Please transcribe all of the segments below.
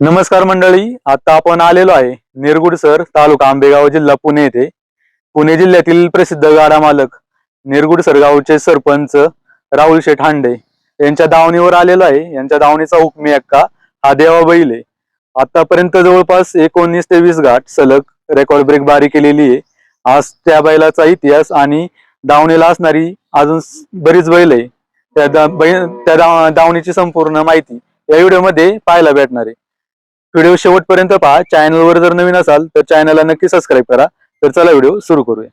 नमस्कार मंडळी आता आपण आलेलो आहे निरगुडसर तालुका आंबेगाव जिल्हा पुणे येथे. पुणे जिल्ह्यातील प्रसिद्ध गाडा मालक निरगुडसर गावचे सरपंच राहुल शेठ हांडे यांच्या दावणीवर आलेलो आहे. यांच्या दावणीचा हुकमी अक्का हा देवा बैल. आहे आतापर्यंत जवळपास एकोणीस ते वीस घाट सलग रेकॉर्ड ब्रेक बारी केलेली आहे. आज त्या बैलाचा इतिहास आणि दावणीला असणारी अजून बरीच बैल आहे. त्या दा- बैल त्या दा- दावणीची संपूर्ण माहिती या व्हिडिओमध्ये पाहायला भेटणार आहे. व्हिडिओ शेवटपर्यंत पहा. चॅनलवर जर नवीन असाल तर चॅनलला नक्की सबस्क्राईब करा. तर चला व्हिडिओ सुरू करूया.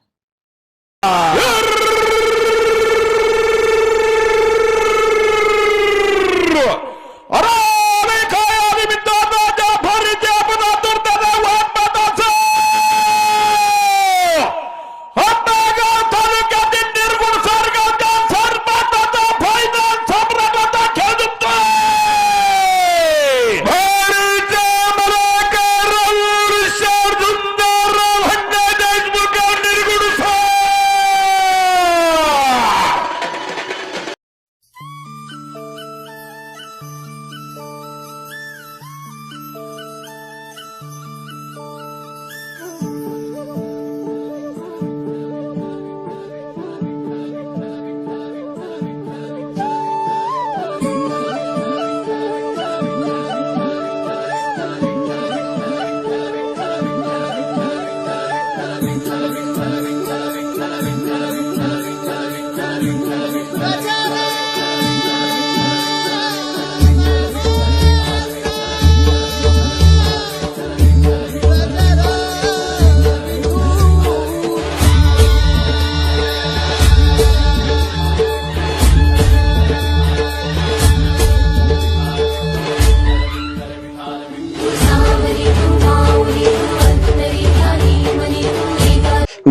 अरे!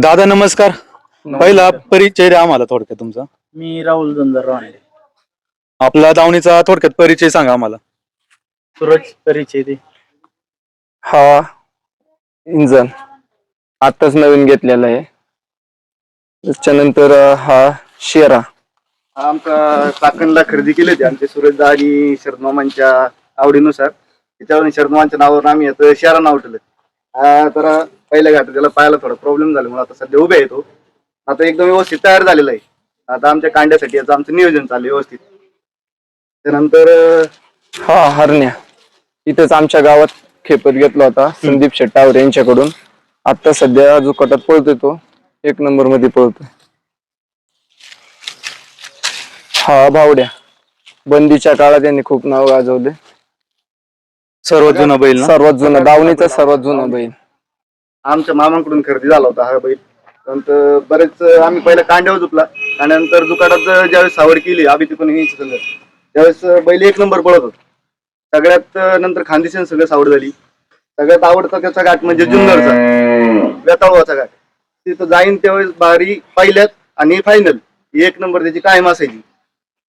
दादा नमस्कार. पहिला परिचय द्या आम्हाला थोडक्यात तुमचा. मी राहुल दंदर राणे आपला दावणीचा थोडक्यात परिचय सांगा आम्हाला. सूरज परिचय ते हा इंजन. आताच नवीन घेतलेला आहे. त्याच्यानंतर अं, हा शेरा. हा आमचा चाकणला खरेदी केली होती आमचे सुरेशदा आणि शरदमामांच्या आवडीनुसार. त्याच्यावरून शरदमामांच्या नावावर आम्ही आता शहरा नाव ठेवलं हा तर पहिल्या घाटात त्याला पायाला थोडा प्रॉब्लेम झाला. म्हणून आता सध्या उभे आहे तो. आता एकदम व्यवस्थित तयार झालेला आहे. आता आमच्या कांड्यासाठी याचं आमचं नियोजन चालू आहे व्यवस्थित. त्यानंतर अं, हा हरण्या. इथेच आमच्या गावात खेपत घेतला होता संदीप शेट्टावर यांच्याकडून. आता सध्या जो कटात पळतोय तो एक नंबरमध्ये पळतोय. हा भावड्या. बंदीच्या काळात यांनी खूप नाव गाजवले. सर्वात जुना बैल ना? सर्वात जुना दावणीचा सर्वात जुना बैल. आमच्या मामांकडून खरेदी झाला होता हा बैल. नंतर बरेच आम्ही पहिला कांड्यावर झुपला. त्यानंतर दुकानात ज्यावेळेस सावड केली आम्ही तिकडून यायची सगळं. त्यावेळेस बैल एक नंबर पळत होता. सगळ्यात नंतर खानदेशन सगळं सावड झाली. सगळ्यात आवडता त्याचा घाट म्हणजे जुन्नरचा. वेताळाचा घाट. तिथं जाईन त्यावेळेस बारी पहिल्यात आणि फायनल एक नंबर त्याची कायम असायची.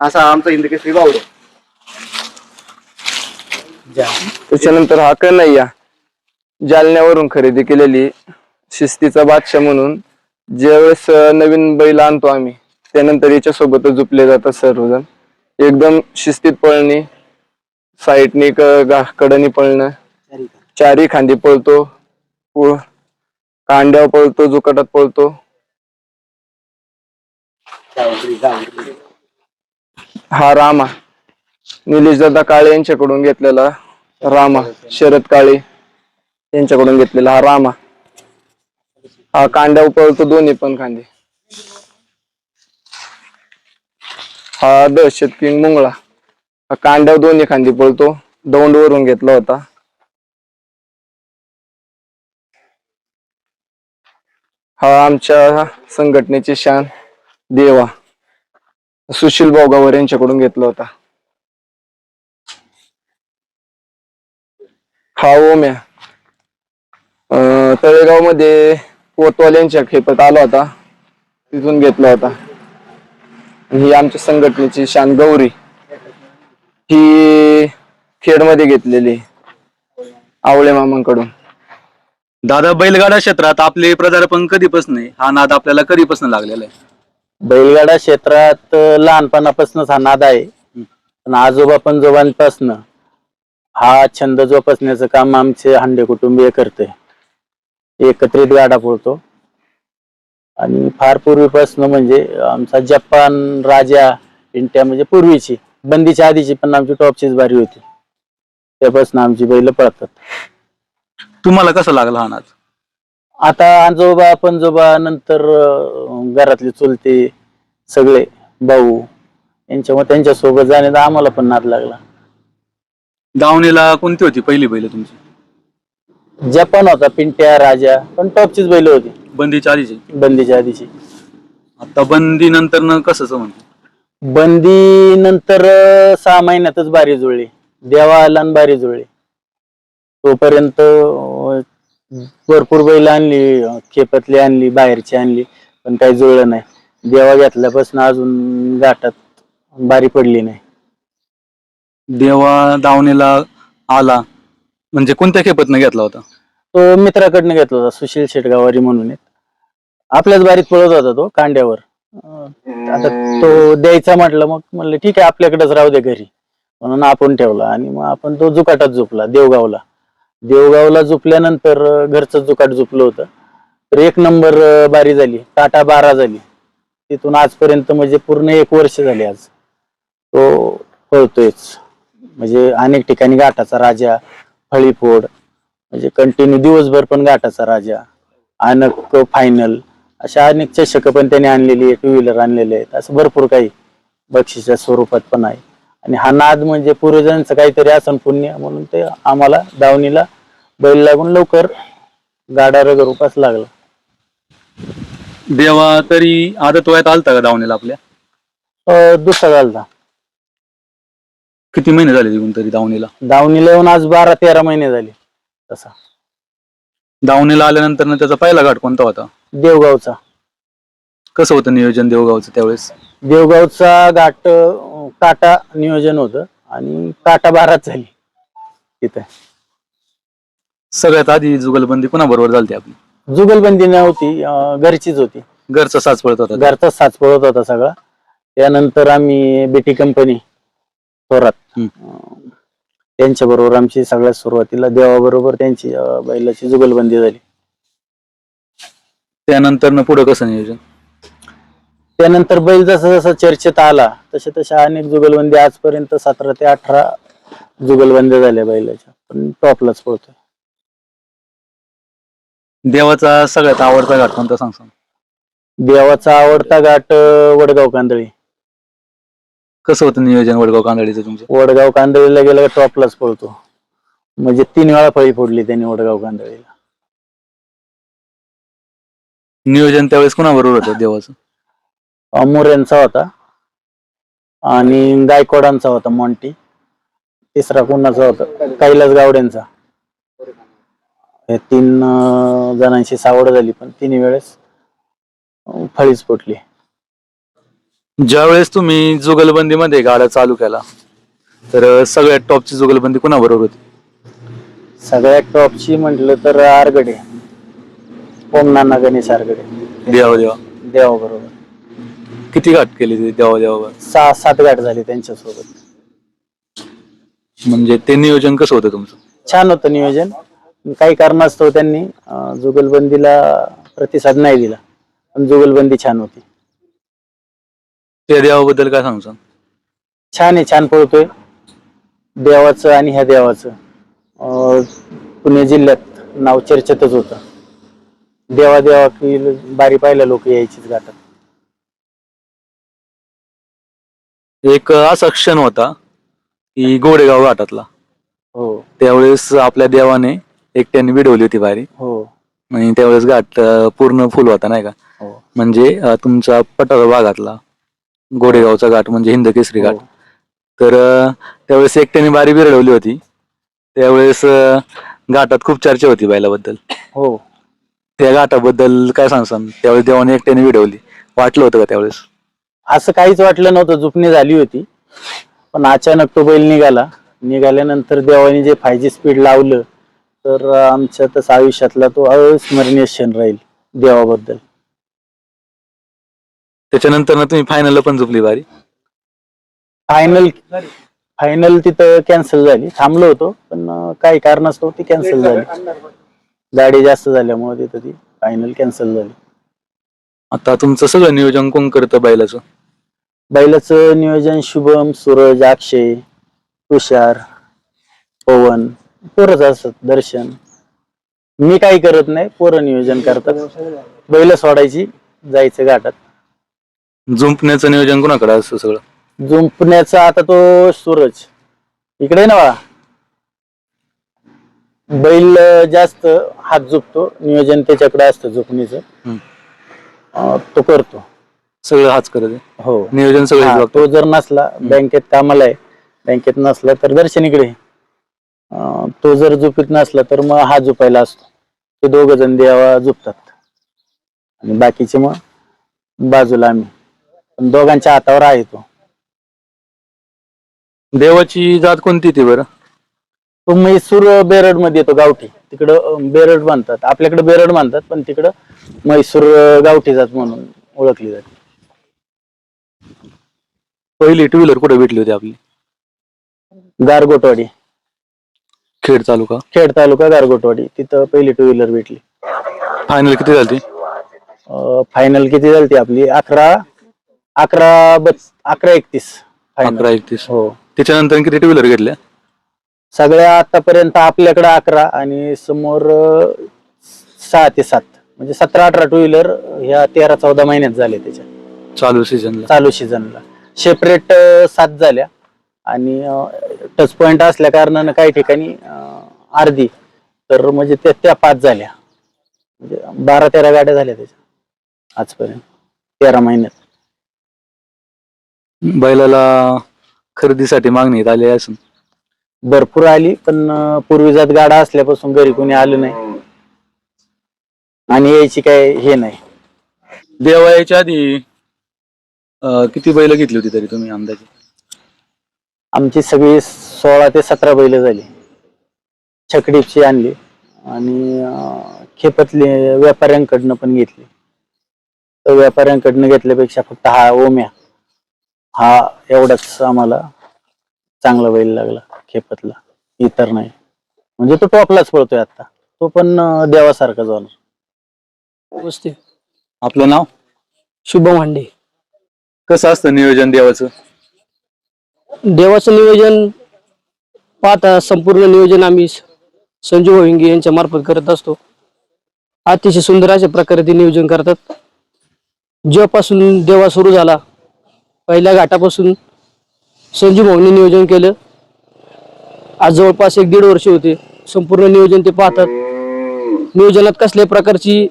असा आमचा हिंदकेसरी बावडा त्याच्यानंतर हा कन्हैया जालन्यावरून खरेदी केलेली शिस्तीचा बादशाह म्हणून ज्यावेळेस नवीन बैल आणतो आम्ही त्यानंतर याच्या सोबतच झुपले जातात सर्वजण. एकदम शिस्तीत पळणे साईडनी कडनी पळणं चारी खांदी. पळतो कांड्यावर पळतो जुकटात पळतो. हा रामा. निलेश दादा काळे यांच्याकडून घेतलेला रामा शरद काळे यांच्याकडून घेतलेला हा रामा. हा कांड्या पळतो दोन्ही पण खांदे. हा दहशत किंग मुंगळा. हा कांड्या दोन्ही खांदी पळतो. दौंड वरून घेतला होता. हा आमच्या संघटनेची शान देवा. सुशील बोगावर यांच्याकडून घेतला होता. हा ओम्या तळेगावमध्ये कोतवाल्यांच्या खेपत आला होता तिथून घेतला होता. ही आमच्या संघटनेची शान गौरी. ही खेडमध्ये घेतलेली आवळे मामांकडून. दादा बैलगाडा क्षेत्रात आपले प्रदार्पण कधीपासून आहे? हा नाद आपल्याला कधीपासून लागलेला आहे? बैलगाडा क्षेत्रात लहानपणापासूनच हा नाद आहे. पण आजोबा पंजोबांपासनं हा छंद जोपासण्याचं काम आमचे हांडे कुटुंबीय करते. एकत्रित गाडा पळतो. आणि फार पूर्वीपासून म्हणजे आमचा जपान राजा इंट्या म्हणजे पूर्वीची बंदीच्या आधीची पण आमची टॉपचीच बारी होती. त्यापासून आमची बैल पळतात. तुम्हाला कसं लागला हा आता आजोबा पणजोबा नंतर अं, घरातले चुलते सगळे भाऊ यांच्यामुळे त्यांच्यासोबत जाण्याचा आम्हाला पण नाद लागला. दावणीला कोणती होती पहिली बैल तुमची? जपान होता पिंट्या राजा पण टॉपचीच बैल होती. बंदीच्या आधीची? बंदीच्या आधीची. आता बंदी नंतर कसं म्हणजे बंदी नंतर अं, सहा महिन्यातच बारी जुळली. देवा आला आणि बारी जुळली. तोपर्यंत अं, भरपूर बैल आणली अं, खेपातली आणली बाहेरची आणली पण काही जुळलं नाही. देवा घेतल्यापासून अजून गाठात बारी पडली नाही. देवा दावणीला आला. म्हणजे कोणत्या खेपतनं घेतला होता? तो मित्राकडनं घेतला होता सुशील शेटगावारी म्हणून एक. आपल्याच बारीत पळत होता तो कांड्यावर. अं, आता तो द्यायचा म्हटलं मग म्हणलं ठीक आहे आपल्याकडेच राहू दे घरी. म्हणून आपण ठेवला आणि मग आपण तो जुकाटात झोपला देवगावला. देवगावला झोपल्यानंतर अं, घरचं जुकाट झोपलं होतं. तर एक नंबर अं, बारी झाली टाटा बारा झाली. तिथून आजपर्यंत म्हणजे पूर्ण एक वर्ष झाली आज. तो पळतोयच. म्हणजे अनेक ठिकाणी गाठाचा राजा फळीफोड म्हणजे कंटिन्यू दिवसभर पण गाठाचा राजा अनक फायनल अशा अनेक चषक पण त्याने आणलेली आहे टू व्हीलर आणलेले आहेत. असं भरपूर काही बक्षिसच्या स्वरूपात पण आहे. आणि हा नाद म्हणजे पूर्वजांचं काहीतरी असन पुण्य म्हणून ते आम्हाला दावणीला बैल लागून लवकर गाडा रगरूपास लागला. देवा तरी आदत वयात आलता का दावणीला आपल्या? अं, दुसरा झालता. किती महिने झाले तिकडून तरी दावणीला? दावणीला येऊन आज बारा तेरा महिने झाले. तसा. दावणीला आल्यानंतर त्याचा पहिला घाट कोणता होता? देवगावचा. कसं होतं नियोजन देवगावचं त्यावेळेस? देवगावचा घाट अं, काटा नियोजन होतं आणि काटा बाराच झाली तिथे. सगळ्यात आधी जुगलबंदी कोणाबरोबर झालती आपली. जुगलबंदी नव्हती अं, घरचीच होती. घरचा साच पडत होता. घरचाच साच पळत होता सगळा. त्यानंतर आम्ही बेटी कंपनी थोरात त्यांच्या बरोबर आमची सगळ्यात सुरुवातीला देवाबरोबर त्यांची अं, बैलाची जुगलबंदी झाली. त्यानंतर पुढे कसं नियोजन? त्यानंतर बैल जसा जसा चर्चेत आला तसे तशा अनेक जुगलबंदी आजपर्यंत सतरा ते अठरा जुगलबंदी झाल्या बैलाच्या. पण टॉपलाच पळतोय. देवाचा सगळ्यात आवडता घाट कोणता सांग सांग. देवाचा आवडता घाट अं, वडगाव कांदळी. कसं होतं नियोजन वडगाव कांदळीचं तुमचं? वडगाव कांदळीला गेला का टॉपलाच पळतो. म्हणजे तीन वेळा फळी फोडली त्यांनी वडगाव कांदळीला. नियोजन त्यावेळेस कोणाबरोबर होतं देवाचं? अमोऱ्यांचा होता. आणि गायकवाडांचा होता मॉन्टी. तिसरा कोणाचा होता? कैलास गावड्यांचा हे तीन अं, जणांची सावड झाली पण तिन्ही वेळेस अं, फळीच फुटली. ज्यावेळेस तुम्ही जुगलबंदीमध्ये गाड्या चालू केला तर सगळ्यात टॉपची जुगलबंदी कोणाबरोबर होती? सगळ्यात टॉपची म्हटलं तर आरगडे. ओम नाना गणेश आरगडे. देवा देवा. देवा बरोबर किती घाट केले ते देवा देवावर? सहा सात गाठ झाली त्यांच्यासोबत. म्हणजे ते नियोजन कसं होतं तुमचं? छान होतं नियोजन. काही कारणास्तव त्यांनी अं, जुगलबंदीला प्रतिसाद नाही दिला. पण जुगलबंदी छान होती. त्या देवाबद्दल काय सांगू छान आहे छान पळतोय. देवाचं आणि ह्या देवाचं. अं, पुणे जिल्ह्यात नाव चर्चेतच होतं. देवा देवा की बारी पाहिलं लोक यायचीच गाठात. एक असा क्षण होता की गोडेगाव घाटातला. हो. त्यावेळेस आपल्या देवाने एकट्याने विडवली होती बारी. हो. आणि त्यावेळेस घाट अं, पूर्ण फुल होता नाही का? हो. म्हणजे अं, तुमचा पठार भागातला गोडेगावचा घाट म्हणजे हिंद केसरी घाट. हो. तर अं, त्यावेळेस एकट्याने बारी बिरडवली होती. त्यावेळेस घाटात खूप चर्चा होती बैलाबद्दल. हो. त्या घाटाबद्दल काय सांगसान? त्यावेळेस देवाने एकट्याने विडवली. वाटलं होतं का त्यावेळेस? असं काहीच वाटलं नव्हतं. जुपणी झाली होती. पण अचानक तो बैल निघाला. निघाल्यानंतर देवाने जे फाय जी स्पीड लावलं तर आमच्या तसं आयुष्यातला तो अविस्मरणीय क्षण राहील देवाबद्दल. त्याच्यानंतर ना तुम्ही फायनलला पण झोपली बारी फायनल फायनल तिथं कॅन्सल झाली. थांबलो होतो पण अं, काही कारणास्तव ती कॅन्सल झाली. गाडी जास्त झाल्यामुळे तिथं ती फायनल कॅन्सल झाली. आता तुमचं सगळं नियोजन कोण करतं बैलाचं? बैलाचं नियोजन शुभम सूरज अक्षय तुषार पवन पोरच असतात दर्शन. मी काही करत नाही पोरं नियोजन करतात. बैल सोडायची जायचं घाटात. जुंपण्याचं नियोजन कोणाकडे असतं सगळं? जुंपण्याचा आता तो सूरज. इकडे ना बा. बैल अं, जास्त हात झुपतो नियोजन त्याच्याकडे असतं झुपणीचं हम्म. अं, तो करतो. सगळं हाच करत आहे? हो. नियोजन सगळं हा, बघतो तो जर नसला बँकेत कामाला आहे बँकेत नसला तर दर्शन इकडे. अं, तो जर झोपीत नसला तर मग हा झोपायला असतो. ते दोघ जण देवा झोपतात. आणि बाकीचे मग बाजूला आम्ही. पण दोघांच्या हातावर आहे तो. देवाची जात कोणती ती बरं? तो म्हैसूर बेरडमध्ये येतो गावठी. तिकडं अं, बेरड म्हणतात. आपल्याकडे बेरड म्हणतात पण तिकडं म्हैसूर अं, गावठी जात म्हणून ओळखली जाते. पहिली टू व्हीलर कुठे भेटली होती आपली? गारगोटवाडी खेड तालुका? खेड तालुका गारगोटवाडी तिथं पहिली टू व्हीलर भेटली. फायनल किती झाली फायनल किती झाली ती आपली? अकरा अकरा बस अकरा एकतीस अकरा एकतीस. हो. त्याच्यानंतर किती टू व्हीलर घेतल्या? सगळ्या आतापर्यंत आपल्याकडे अकरा आणि समोर अं, सहा ते सात. म्हणजे सतरा अठरा टू व्हीलर ह्या तेरा चौदा महिन्यात झाले त्याच्या चालू सीझनला चालू सीझनला सेपरेट सात झाल्या. आणि टच पॉइंट असल्या कारणानं काही ठिकाणी अं, अर्धी. तर म्हणजे त्या त्या पाच झाल्या. म्हणजे बारा तेरा गाड्या झाल्या त्याच्या. आजपर्यंत. तेरा महिन्यात. बैलाला खरेदीसाठी मागणी आली असून. भरपूर आली पण अं, पूर्वीजात गाडा असल्यापासून घरी कोणी आलं नाही. आणि यायची काय हे नाही. देवा यायच्या आधी अं, किती बैल घेतली होती तरी तुम्ही अंदाजे? आमची सगळी सोळा ते सतरा बैल झाली. छकडीची आणली. आणि अं, खेपतली व्यापाऱ्यांकडनं पण घेतली. तर व्यापाऱ्यांकडनं घेतल्यापेक्षा फक्त हा ओम्या. हा एवढाच आम्हाला चांगला बैल लागला खेपतला. इतर नाही. म्हणजे तो टॉपलाच पळतोय आता. तो पण अं, देवासारखा झाला नमस्ते. आपलं नाव? शुभम हांडे. कसं असतं नियोजन देवाचं? देवाचं नियोजन पाहता संपूर्ण नियोजन आम्ही स- संजू भविंगे यांच्या मार्फत करत असतो. अतिशय सुंदर अशा प्रकारे ते नियोजन करतात. जेव्हापासून देवा सुरू झाला पहिल्या घाटापासून संजू भाऊंनी नियोजन केलं. आज जवळपास एक दीड वर्ष होते. संपूर्ण नियोजन ते पाहतात. नियोजनात कसल्या प्रकारची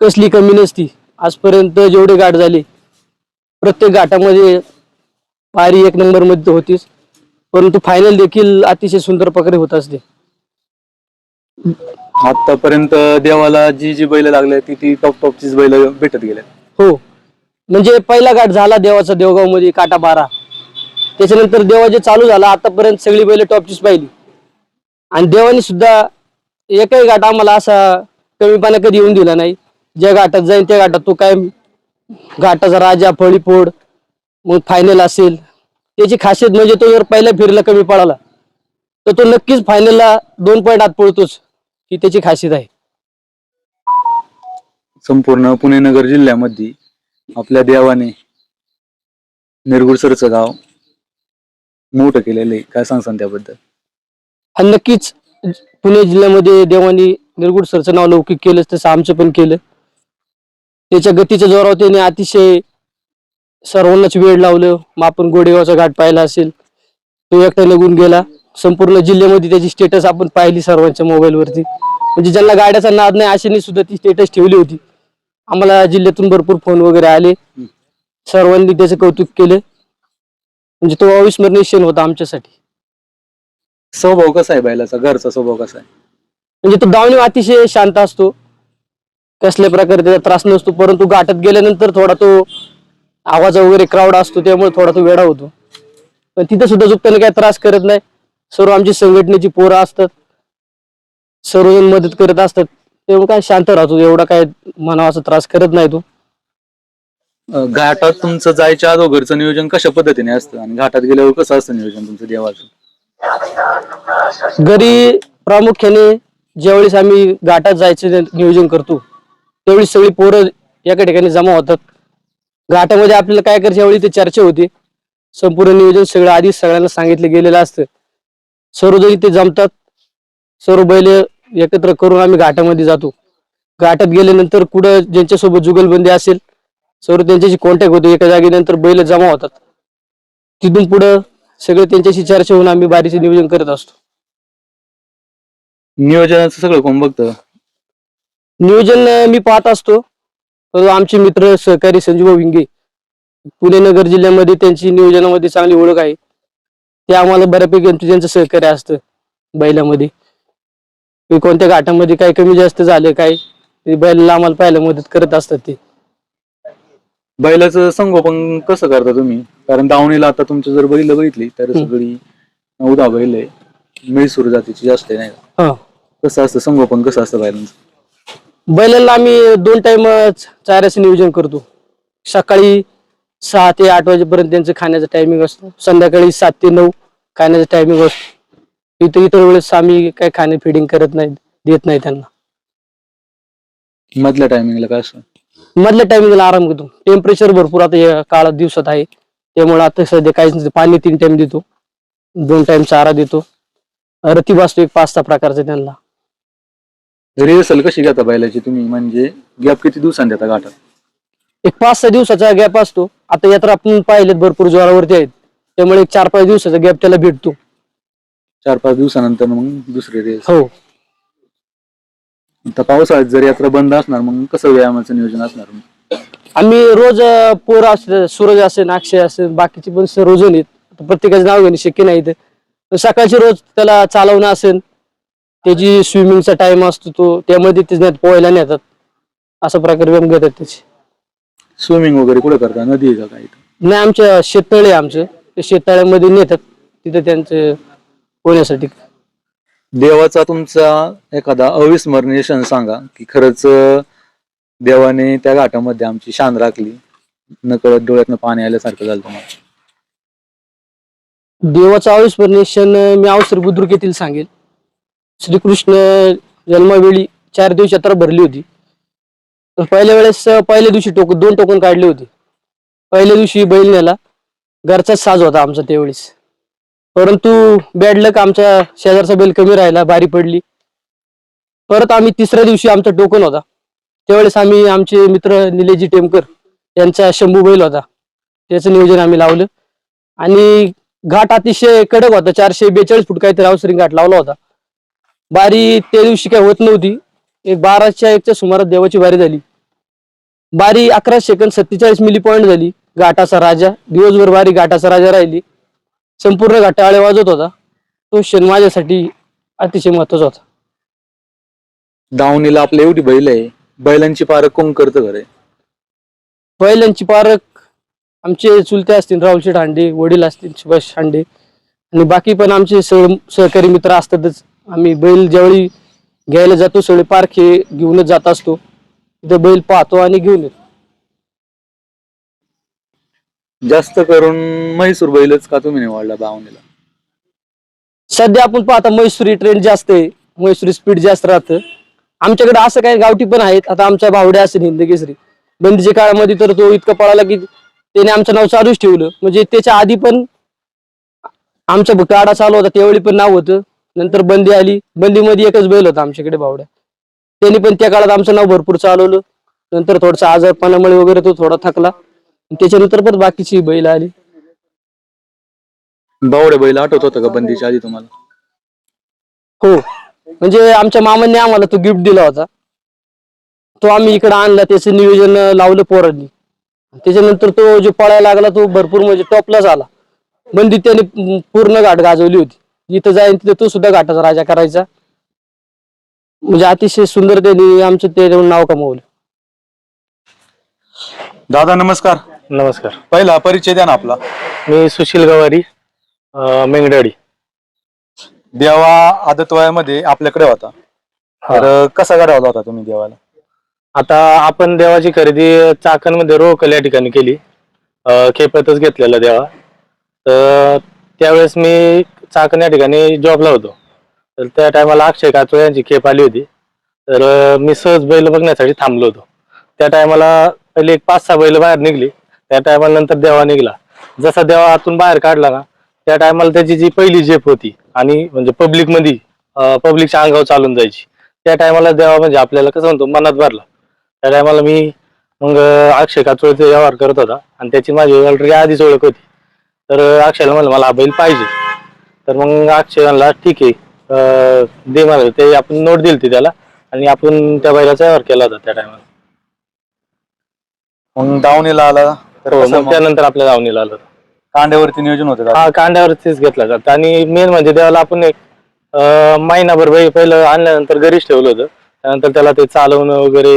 कसली कमी नसती. आजपर्यंत जेवढे घाट झाले प्रत्येक घाटामध्ये पायरी एक नंबरमध्ये होतीच. परंतु फायनल देखील अतिशय सुंदर प्रकारे होत असते. आतापर्यंत देवाला जी जी बैल लागले ती ती टॉप टॉपचीच बैल भेटत गेल्या हो. म्हणजे पहिला घाट झाला देवाचा देवगावमध्ये काटा बारा त्याच्यानंतर देवा जे चालू झाला आतापर्यंत सगळी बैल टॉपचीच पाहिली. आणि देवाने सुद्धा एकही घाट आम्हाला असा कमीपणा कधी येऊन दिला नाही. ज्या घाटात जाईन त्या घाटात तो काय घाटाचा राजा फळीफोड मग फायनल असेल. त्याची खासियत म्हणजे तो जर पहिल्या फिरला कमी पडाला तर तो नक्कीच फायनलला दोन पॉईंट आत पळतोच ही त्याची खासियत आहे. संपूर्ण पुणे नगर जिल्ह्यामध्ये आपल्या देवाने निरगुडसरचं गाव मोठं केलेलं आहे. काय सांगसान त्याबद्दल? आणि नक्कीच पुणे जिल्ह्यामध्ये देवानी निरगुड सरचं नाव लौकिक केलं तसं आमचं पण केलं. त्याच्या गतीच्या जोरावर त्याने अतिशय सर्वांनाच वेळ लावलं. मग आपण गोडेगावचा घाट पाहिला असेल तो एकटा निघून गेला. संपूर्ण जिल्ह्यामध्ये त्याची स्टेटस आपण पाहिली सर्वांच्या मोबाईलवरती म्हणजे ज्यांना गाड्याचा नाद नाही अशाने सुद्धा ती स्टेटस ठेवली होती. आम्हाला जिल्ह्यातून भरपूर फोन वगैरे आले. सर्वांनी त्याचं कौतुक केलं. म्हणजे तो अविस्मरणीय क्षण होता आमच्यासाठी. स्वभाव कसा आहे बैलाचा घरचा स्वभाव कसा आहे? म्हणजे तो दावणी अतिशय शांत असतो. कसल्या प्रकारे त्याचा त्रास नसतो परंतु घाटात गेल्यानंतर थोडा तो आवाजा वगैरे क्राऊड असतो त्यामुळे थोडा तो वेडा होतो. पण तिथे सुद्धा झुकताना काही त्रास करत नाही. सर्व आमची संघटनेची पोरं असतात. सर्वजण मदत करत असतात. त्यामुळे काय शांत राहतो एवढा काय मनावाचा त्रास करत नाही तो. अं, घाटात तुमचं जायच्या अगोदरचं नियोजन कशा पद्धतीने असतं? आणि घाटात गेल्यावर कसं असतं नियोजन तुमचं देवाचं? घरी प्रामुख्याने ज्यावेळेस आम्ही घाटात जायचं नियोजन करतो त्यावेळी सगळी पोरं एका ठिकाणी जमा होतात. घाटामध्ये आपल्याला काय करायचं यावेळी ते चर्चा होते संपूर्ण नियोजन सगळं आधीच सगळ्यांना सांगितलं गेलेलं असतं. सर्वजण इथे जमतात. सर्व बैल एकत्र करून आम्ही घाटामध्ये जातो. घाटात गेल्यानंतर कुठं ज्यांच्यासोबत जुगलबंदी असेल सर्व त्यांच्याशी कॉन्टॅक्ट होतो. एका जागेनंतर बैल जमा होतात. तिथून पुढं सगळे त्यांच्याशी चर्चा होऊन आम्ही बारीचे नियोजन करत असतो. नियोजनाचं सगळं कोण बघतं? नियोजन मी पाहत असतो. आमचे मित्र सहकारी संजीव विंगे पुणे नगर जिल्ह्यामध्ये त्यांची नियोजनामध्ये चांगली ओळख आहे. ते आम्हाला बऱ्यापैकी त्यांचं सहकार्य असतं बैलामध्ये. की कोणत्या घाटामध्ये काय कमी जास्त झालं काय? ते बैलाला आम्हाला पाहायला मदत करत असतात ते. बैलाचं संगोपन कसं करता तुम्ही? कारण दावणीला आता तुमचं जर बैल बघितली तर हम्म. सगळी नऊ दहा बैल आहे. मिळसूर जातीची जास्त आहे नाही का? हा. कसं असतं संगोपन? कसं असतं बैलांचं? बैलाला आम्ही दोन टाइम चाऱ्याचं नियोजन करतो. सकाळी सहा ते आठ वाजेपर्यंत त्यांचं खाण्याचं टायमिंग असतो. संध्याकाळी सात ते नऊ खाण्याचं टायमिंग असतो. इतर इतर वेळेस आम्ही काय खाणे फिडिंग करत नाही देत नाही त्यांना. मधल्या टायमिंगला काय असतं मधल्या टायमिंगला आराम करतो टेम्परेचर भरपूर आता या काळात दिवसात आहे. त्यामुळे आता सध्या काहीच नाही. पाणी तीन टाइम देतो. दोन टाइम चारा देतो. रती बसतो एक पाच सहा प्रकारचा त्यांना. रिहर्सल कशी घेता बैलाची तुम्ही? म्हणजे गॅप किती दिवसांनी देता घाटात एक पाच सहा दिवसाचा गॅप असतो. आता यात्रा आपण पाहिलेत भरपूर जोरावरती आहेत. त्यामुळे एक चार पाच दिवसाचा गॅप त्याला भेटतो. चार पाच दिवसानंतर मग दुसरे रेस हो. आता पावसाळ्यात जर यात्रा बंद असणार मग कसं व्यायामाचं नियोजन असणार? मग? आम्ही रोज अं, पोरं असते सूरज असेल अक्षय असेल बाकीचे पण जण आहेत आता प्रत्येकाचं नाव घेणे शक्य नाही इथं. पण सकाळची रोज त्याला चालवणं असेल त्याची स्विमिंगचा टाइम असतो तो त्यामध्ये ते नेत पोहायला नेतात. अशा प्रकारे व्यायाम घेतात त्याचे. स्विमिंग वगैरे कुठे करता? नदी आहे का काय नाही आमच्या शेततळे आहे आमचं. ते शेततळ्यामध्ये नेतात. तिथे त्यांचं पोहण्यासाठी देवाचा तुमचा एखादा अविस्मरणीय क्षण सांगा की खरंच देवाने त्या घाटामध्ये आमची शान राखली. नकळत डोळ्यातनं पाणी आल्यासारखं झालं तुम्हाला. देवाचा अविस्मरणीय क्षण मी अवसर बुद्रुक येथील सांगेल. श्रीकृष्ण जन्मावेळी चार दिवस यात्रा भरली होती. तर पहिल्या वेळेस पहिल्या दिवशी टोकन दोन टोकन काढले होते. पहिल्या दिवशी बैल नेला. घरचाच साज होता आमचा त्यावेळेस. परंतु बॅड लक आमच्या शेजारचा बैल कमी राहिला बारी पडली. परत आम्ही तिसऱ्या दिवशी आमचा टोकन होता. त्यावेळेस आम्ही आमचे मित्र निलेजी टेमकर यांचा शंभू बैल होता. त्याचं नियोजन आम्ही लावलं. आणि घाट अतिशय कडक होता. चारशे बेचाळीस फूट काहीतरी अवसरी घाट लावला होता. बारी त्या दिवशी काय होत नव्हती. एक बाराच्या एकच्या सुमारास देवाची बारी झाली. बारी अकरा सेकंद सत्तेचाळीस मिली पॉईंट झाली. घाटाचा राजा. दिवसभर बारी घाटाचा राजा राहिली. संपूर्ण घाटा आळे वाजत होता. तो क्षण माझ्यासाठी अतिशय महत्त्वाचा होता. दावणीला आपल्या एवढी बैल आहे. बैलांची पारख कोण करतं खरे? पहिल्यांची पारख आमचे चुलते असतील राहुलशेठ हांडे वडील असतील सुभाष हांडे आणि बाकी पण आमचे सह सहकारी मित्र असतातच. आम्ही बैल ज्यावेळी घ्यायला जातो सगळे पारख घेऊनच जात असतो. तिथे बैल पाहतो आणि घेऊन येतो. जास्त करून म्हैसूर बैलच का तुम्ही निवडला दावणीला सध्या आपण पाहता मैसुरी ट्रेंड जास्त आहे. मैसुरी स्पीड जास्त राहतं. आमच्याकडे असं काही गावठी पण आहेत. आता आमच्या भावड्या असेल हिंदकेसरी बंदीच्या काळामध्ये तर तो इतका पळाला की त्याने आमचं नाव चालूच ठेवलं. म्हणजे त्याच्या आधी पण आमचा गाडा चालू होता. त्यावेळी पण नाव होतं. नंतर बंदी आली. बंदीमध्ये एकच बैल होता आमच्याकडे भावड्या. त्यांनी पण त्या काळात आमचं नाव भरपूर चालवलं. नंतर थोडंसं आजारपणामुळे वगैरे तो थोडा थकला. त्याच्यानंतर पण बाकीची बैल आली. बावड्या बैल आठवत होतं का बंदीच्या आधी तुम्हाला? हो. म्हणजे आमच्या मामांनी आम्हाला तो गिफ्ट दिला होता. तो आम्ही इकडे आणला त्याचं नियोजन लावलं पोरांनी. त्याच्यानंतर तो जो पळायला लागला तो भरपूर म्हणजे टॉपलाच आला बंदी त्याने पूर्ण घाट गाजवली होती. जिथं जाईन तिथे तो सुद्धा घाटाचा राजा करायचा. म्हणजे अतिशय सुंदर त्यांनी आमचं ते नाव कमवलं. दादा नमस्कार. नमस्कार. पहिला परिचय द्या ना आपला. मी सुशील गवारी मेंगडाडी देवा आदत वयामध्ये आपल्याकडे होता. तर कसा गाडा होता तुम्ही देवाला? आता आपण देवाची खरेदी चाकणमध्ये रोकल या ठिकाणी केली. खेपेतच घेतलेला देवा. तर त्यावेळेस मी चाकण या ठिकाणी जॉबला होतो. तर त्या टायमाला अक्षय काचोळे यांची खेप आली होती. तर मी सहज बैल बघण्यासाठी थांबलो होतो. त्या टायमाला पहिले एक पाच सहा बैल बाहेर निघली. त्या टायमाला नंतर देवा निघला. जसा देवा आतून बाहेर काढला ना त्या टायमाला त्याची जी पहिली झेप होती आणि म्हणजे पब्लिकमध्ये पब्लिकच्या अंगावर चालून जायची. त्या टायमाला देवा म्हणजे आपल्याला कसं म्हणतो मनात भरला. त्या टायमाला मी मग अक्षय काचोळीचा व्यवहार करत होता आणि त्याची माझी ऑलरेडी आधीच ओळख होती. तर अक्षयला म्हणलं मला हा बैल पाहिजे. तर मग अक्षय म्हणला ठीक आहे. दे मला. ते आपण नोट दिली त्याला आणि आपण त्या बैलाचा व्यवहार केला होता त्या टायमाला मग दावणीला आला. हो मग त्यानंतर आपल्या दावणीला आलं. कांड्यावरती नियोजन होतं का? हा कांद्यावरतीच घेतला जातं. आणि मेन म्हणजे त्याला आपण एक अं, महिनाभर बैल पहिलं आणल्यानंतर घरीच ठेवलं होतं. त्यानंतर त्याला ते चालवणं वगैरे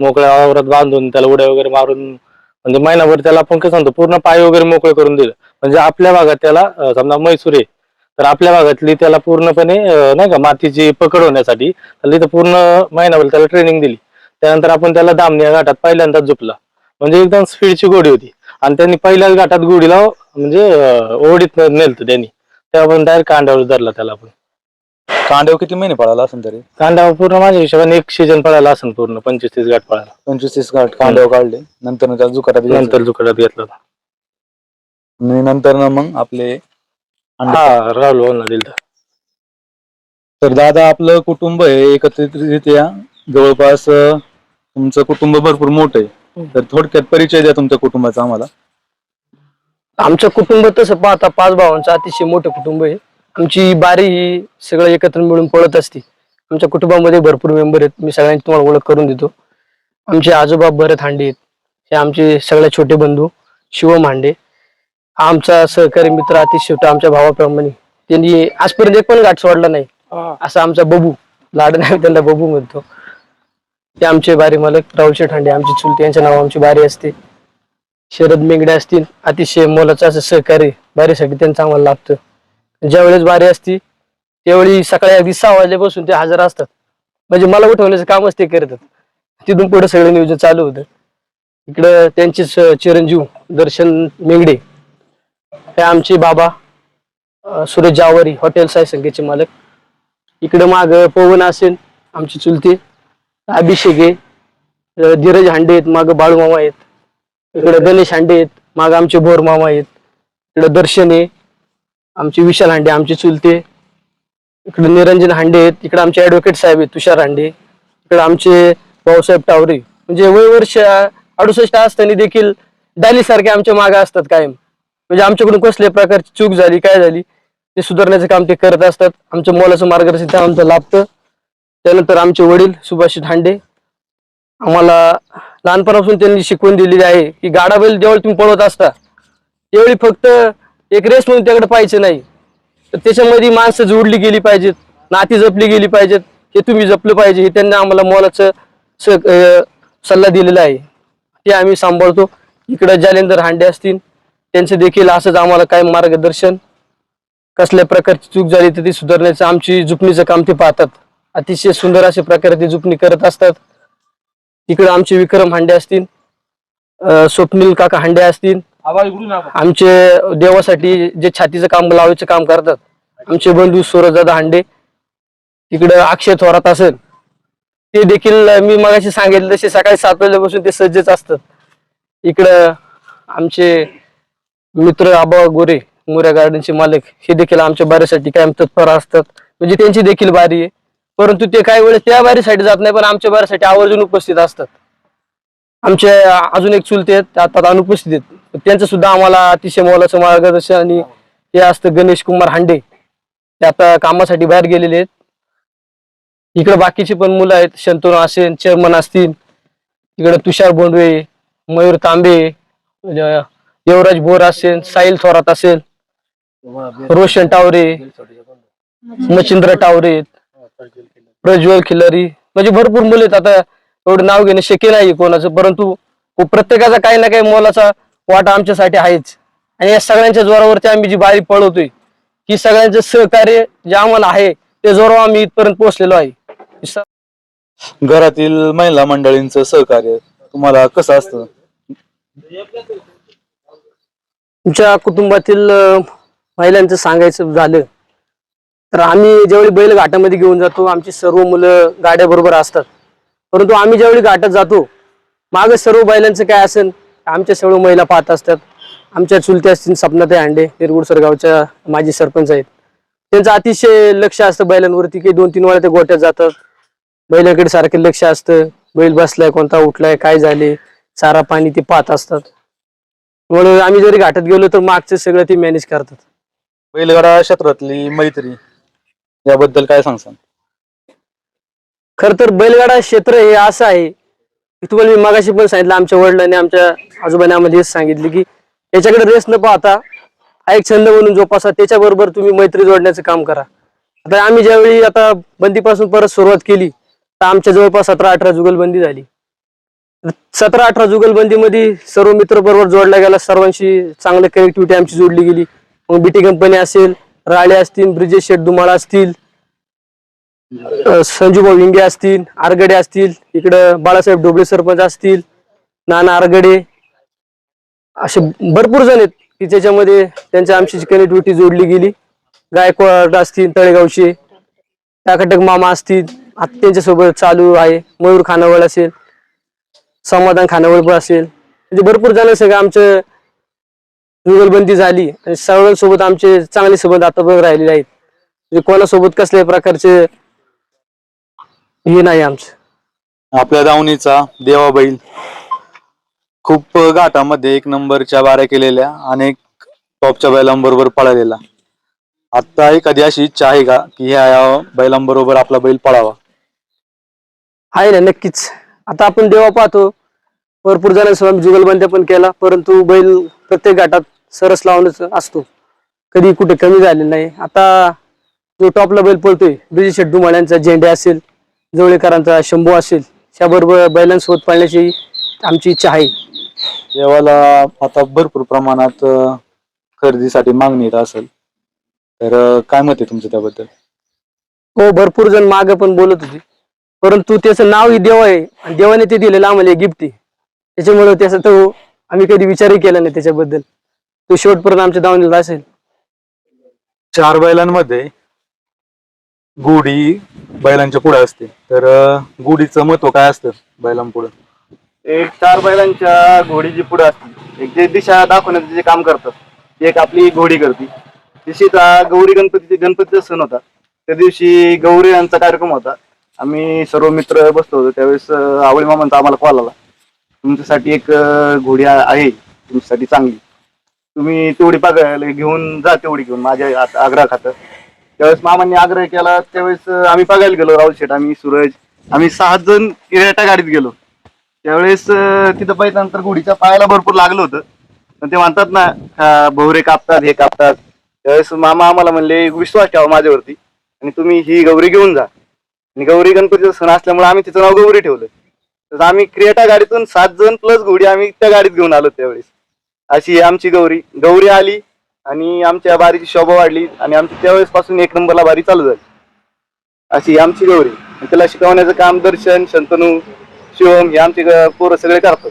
मोकळ्या वावरात बांधून त्याला उड्या वगैरे मारून म्हणजे महिनाभर त्याला आपण कसं म्हणतो पूर्ण पाय वगैरे मोकळे करून दिलं. म्हणजे आपल्या भागात त्याला अं, समजा मैसूर आहे तर आपल्या भागातली त्याला पूर्णपणे अं, नाही का मातीची पकड होण्यासाठी त्याला तिथं पूर्ण महिनाभर त्याला ट्रेनिंग दिली. त्यानंतर आपण त्याला दामणी या घाटात पहिल्यांदाच झुपला. म्हणजे एकदम स्पीडची गोडी होती. आणि त्यांनी पहिल्याच घाटात गोडीला म्हणजे ओढीत नेलतं त्यांनी. तेव्हा आपण डायरेक्ट कांड्यावर धरला त्याला आपण कांड्यावर किती महिने पळाला असेल तरी? कांड्यावर पूर्ण माझ्या हिशोबाने एक सीजन पळायला असेल पूर्ण पंचवीस तीस गाठ पळायला पंचवीस तीस गाठ कांड्यावर काढले. नंतर त्याला जुकारात. नंतर जुकडात घेतला. होता. आणि नंतर ना मग आपले अंडे. हा राहुल भाऊंना तर दादा आपलं कुटुंब आहे एकत्रितरित्या जवळपास अं, तुमचं कुटुंब भरपूर मोठं आहे. तर थोडक्यात परिचय द्या तुमच्या कुटुंबाचा आम्हाला. आमचं कुटुंब तसं पाहता पाच भावांचं अतिशय मोठं कुटुंब आहे. आमची बारी ही सगळं एकत्र मिळून पळत असते. आमच्या कुटुंबामध्ये भरपूर मेंबर आहेत. मी सगळ्यांची तुम्हाला ओळख करून देतो. आमचे आजोबा भरत हांडे आहेत. हे आमचे सगळे छोटे बंधू शिवम हांडे हा आमचा सहकारी मित्र अतिशय शेवटा आमच्या भावाप्रमाणे. त्यांनी आजपर्यंत एक पण गाठ सोडला नाही. असा आमचा बबू. लाड नाही त्यांना बबू म्हणतो. ते आमचे बारी मालक राहुल शेठांडे आमची चुलती यांच्या नाव आमची बारी असते. शरद मेंगडे असतील अतिशय मोलाचं असं सहकार्य बारीसाठी त्यांचं आम्हाला लागतं ज्यावेळेस बारी असती त्यावेळी सकाळी अगदी सहा वाजल्यापासून ते हजर असतात. म्हणजे मला उठवण्याचं कामच ते करतात. तिथून पुढे सगळं नियोजन चालू होतं. इकडं त्यांचेच चिरंजीव दर्शन मेंगडे हे आमचे बाबा सुरेश जावरी हॉटेल साई संघाचे मालक. इकडं माग पवन असेल आमची चुलती. अभिषेक आहे धीरज हांडे आहेत माग बाळूमामा आहेत इकडे गणेश हांडे आहेत माग आमचे भोर मामा आहेत इकडे दर्शन आहे आमचे विशाल हांडे आमचे चुलते इकडे निरंजन हांडे आहेत इकडे आमचे ऍडव्होकेट साहेब आहेत तुषार हांडे इकडे आमचे भाऊसाहेब टावरे म्हणजे वय वर्ष अडुसष्ट असताना देखील डाली सारखे आमच्या मागे असतात कायम. म्हणजे आमच्याकडून कसल्या प्रकारची चूक झाली काय झाली ते सुधारण्याचं काम ते करत असतात. आमच्या मोलाचं मार्गदर्शन त्या आमचं लाभतं. त्यानंतर आमचे वडील सुभाष हांडे आम्हाला लहानपणापासून त्यांनी शिकवून दिलेली आहे की गाडा बैल जेव्हा तुम्ही पळवत असता त्यावेळी फक्त एक रेस म्हणून त्याकडे पाहायचं नाही. तर त्याच्यामध्ये माणसं जोडली गेली पाहिजेत नाती जपली गेली पाहिजेत हे तुम्ही जपलं पाहिजे हे त्यांनी आम्हाला मोलाचं सल्ला दिलेला आहे. ते आम्ही सांभाळतो. इकडं जालेंदर हांडे असतील त्यांचं देखील असंच आम्हाला काय मार्गदर्शन कसल्या प्रकारची चूक झाली तर ती सुधारण्याचं आमची जुपणीचं काम ते पाहतात. अतिशय सुंदर अशा प्रकारे ते जुपणी करत असतात. इकडे आमचे विक्रम हांडे असतील स्वप्नील काका हांडे असतील. आमचे देवासाठी जे छातीचं काम लावायचं काम करतात आमचे बंधू सूरजदादा हांडे तिकडं अक्षय थोरात असेल ते देखील मी मगाशी सांगितलं तसे सकाळी सात वाजल्यापासून ते सज्जच असतात. इकडं आमचे मित्र आबा गोरे मोऱ्या गार्डनचे मालक हे देखील आमच्या बारीसाठी कायम तत्पर असतात. म्हणजे त्यांची देखील बारी आहे. परंतु ते काही वेळेस त्या बारीसाठी जात नाही पण आमच्या बारीसाठी आवर्जून उपस्थित असतात. आमचे अजून एक चुलते आहेत आता अनुपस्थित आहेत. त्यांचं सुद्धा आम्हाला अतिशय मोलाचं मार्गदर्शन आणि हे असतं गणेश कुमार हांडे. ते आता कामासाठी बाहेर गेलेले आहेत. इकडे बाकीची पण मुलं आहेत शंतनू असेल चेअरमन असतील. इकडे तुषार बोंडवे मयूर तांबे म्हणजे, अं, युवराज बोर असेल साहिल थोरात असेल रोशन टावरे मच्छिंद्र टावरे प्रज्वल खिल्लारी म्हणजे भरपूर मुले आहेत. आता एवढं नाव घेणं शक्य नाही कोणाचं परंतु प्रत्येकाचा काही ना काही मोलाचा वाटा आमच्यासाठी आहेच. आणि या सगळ्यांच्या जोरावरती आम्ही जी बारी पळवतोय ही सगळ्यांचं सहकार्य जे आम्हाला आहे ते जोरावर आम्ही इथपर्यंत पोहोचलेलो आहे. घरातील महिला मंडळींचं सहकार्य तुम्हाला कसं असतं? तुमच्या कुटुंबातील महिलांचं सांगायचं झालं तर आम्ही ज्यावेळी बैल घाटामध्ये घेऊन जातो आमची सर्व मुलं गाड्या बरोबर असतात. परंतु आम्ही ज्यावेळी घाटात जातो मागं सर्व बैलांचं काय असेल आमच्या सर्व महिला पाहत असतात. आमच्या चुलत्या असतील सपनाताई हांडे निरगुडसर गावच्या माजी सरपंच आहेत. त्यांचं अतिशय लक्ष असतं बैलांवरती की दोन तीन वेळा ते गोट्यात जातात. बैलाकडे सारखं लक्ष असतं बैल बसलाय कोणता उठलाय काय झाले चारा पाणी ते पाहत असतात. म्हणून आम्ही जरी घाटात गेलो तर मागचं सगळं ते मॅनेज करतात. बैलगाडा क्षेत्रातली मैत्री. याबद्दल काय सांगसान? खर तर बैलगाडा क्षेत्र हे असं आहे. की तुम्हाला मी मागाशी पण सांगितलं आमच्या वडिलांनी आमच्या आजोबांनी आम्हाला हेच सांगितले की याच्याकडे रेस न पाहता हा एक छंद म्हणून जोपासा त्याच्याबरोबर तुम्ही मैत्री जोडण्याचं काम करा. आता आम्ही ज्यावेळी आता बंदीपासून परत सुरुवात केली तर आमच्या जवळपास सतरा अठरा जुगलबंदी झाली. सतरा अठरा जुगलबंदीमध्ये सर्व मित्र बरोबर जोडला गेला सर्वांशी चांगलं कनेक्टिव्हिटी आमची जोडली गेली. मग बीटी कंपनी असेल राळे असतील ब्रिजेश शेठ असतील संजूभाऊ विंगे असतील आरगडे असतील इकडं बाळासाहेब डोबळे सरपंच असतील नाना आरगडे असे भरपूर जण आहेत की त्याच्यामध्ये त्यांच्या आमची कनेक्टिव्हिटी जोडली गेली. गायकवाड असतील तळेगावचे टाकाटक मामा असतील आता त्यांच्यासोबत चालू आहे मयूर खानावळ असेल समाधान खानावळ पण असेल. म्हणजे भरपूर जण सगळं आमचं जुगलबंदी झाली आणि सर्वांसोबत आमचे चांगले संबंध आतापर्यंत राहिलेले आहेत. म्हणजे कोणासोबत कसल्याही प्रकारचे हे नाही आमचं. आपल्या दावणीचा देवा बैल. खूप घाटामध्ये एक नंबरच्या बाऱ्या केलेल्या अनेक टॉपच्या बैलांबरोबर पळालेला. आता एखादी अशी इच्छा आहे का की ह्या बैलांबरोबर आपला बैल पळावा? आहे ना नक्कीच. आता आपण देवा पाहतो. भरपूर जणांसोबत आम्ही जुगलबंद्या पण केला परंतु बैल प्रत्येक घाटात सरस लावूनच असतो. कधी कुठे कमी झालेला नाही. आता जो टॉपला बैल पळतोय ब्रिजेश शेट्टी डुमाळ्यांचा झेंडे असेल जवळेकरांचा शंभू असेल त्याबरोबर बैलांसोबत पळण्याची आमची इच्छा आहे. देवाला आता भरपूर प्रमाणात खरेदीसाठी मागणी येत असेल. तर काय मत आहे तुमचं त्याबद्दल? हो भरपूर जण मागे पण बोलत होते. परंतु त्याचं नाव ही देव आहे. आणि देवाने ते दिलेलं आम्हाला गिफ्ट आहे. त्याच्यामुळे त्याचा तो आम्ही कधी विचारही केला नाही त्याच्याबद्दल. तो शेवटपर्यंत आमच्या दावणीला असेल. चार बैलांमध्ये गुढी बैलांच्या पुढे असते. तर अं, गुढीचं महत्त्व काय असतं बैलांपुढे? एक चार बैलांच्या घोडी जी पुढे असते. एक जे दिशा दाखवण्याचं जे काम करतात ती एक आपली घोडी करते. दिशीचा गौरी गणपती गणपतीचा सण होता. त्या दिवशी गौरी यांचा कार्यक्रम होता. आम्ही सर्व मित्र बसलो होतो. त्यावेळेस अं, आवळी मामांचा आम्हाला कॉल आला. तुमच्यासाठी एक घोडी आहे. तुमच्यासाठी चांगली. तुम्ही तेवढी बघायला घेऊन जा तेवढी घेऊन. माझ्या आत- आग्रह खातं त्यावेळेस मामांनी आग्रह केला त्यावेळेस आम्ही बघायला गेलो राहुल शेठ आम्ही सूरज. आम्ही सहा जण इरेटा गाडीत गेलो. त्यावेळेस अं, तिथं पहिल्यानंतर घोडीच्या पायाला भरपूर लागलं होतं. पण ते म्हणतात ना हा भोवरे कापतात हे कापतात. त्यावेळेस मामा आम्हाला म्हणले विश्वास ठेवा माझ्यावरती आणि तुम्ही ही गौरी घेऊन जा. आणि गौरी गणपतीचा सण असल्यामुळे आम्ही तिचं नाव गौरी ठेवलं. तर आम्ही क्रिएटा गाडीतून सात जण प्लस घोडी आम्ही त्या गाडीत घेऊन आलो त्यावेळेस. अशी आमची गौरी. गौरी आली आणि आमच्या बारीची शोभा वाढली आणि आमची त्यावेळेस पासून एक नंबरला बारी चालू झाली. अशी आमची गौरी. त्याला शिकवण्याचं काम दर्शन शंतनू शिवम हे आमचे पोरं सगळे करतात.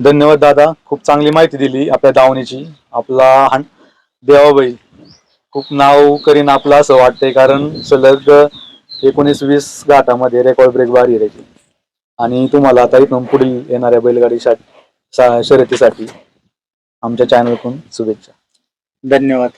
धन्यवाद दादा. खूप चांगली माहिती दिली आपल्या दावणीची. आपला हाण देवाबाई खूप नाव करीन आपलं असं वाटतंय कारण सलग एकोणीस वीस घाटामध्ये रेकॉर्ड ब्रेक बारी त्याची. आणि तुम्हाला आता इथून पुढील येणाऱ्या बैलगाडीसाठी सा- शर्यतीसाठी आमच्या चॅनलकडून शुभेच्छा. धन्यवाद.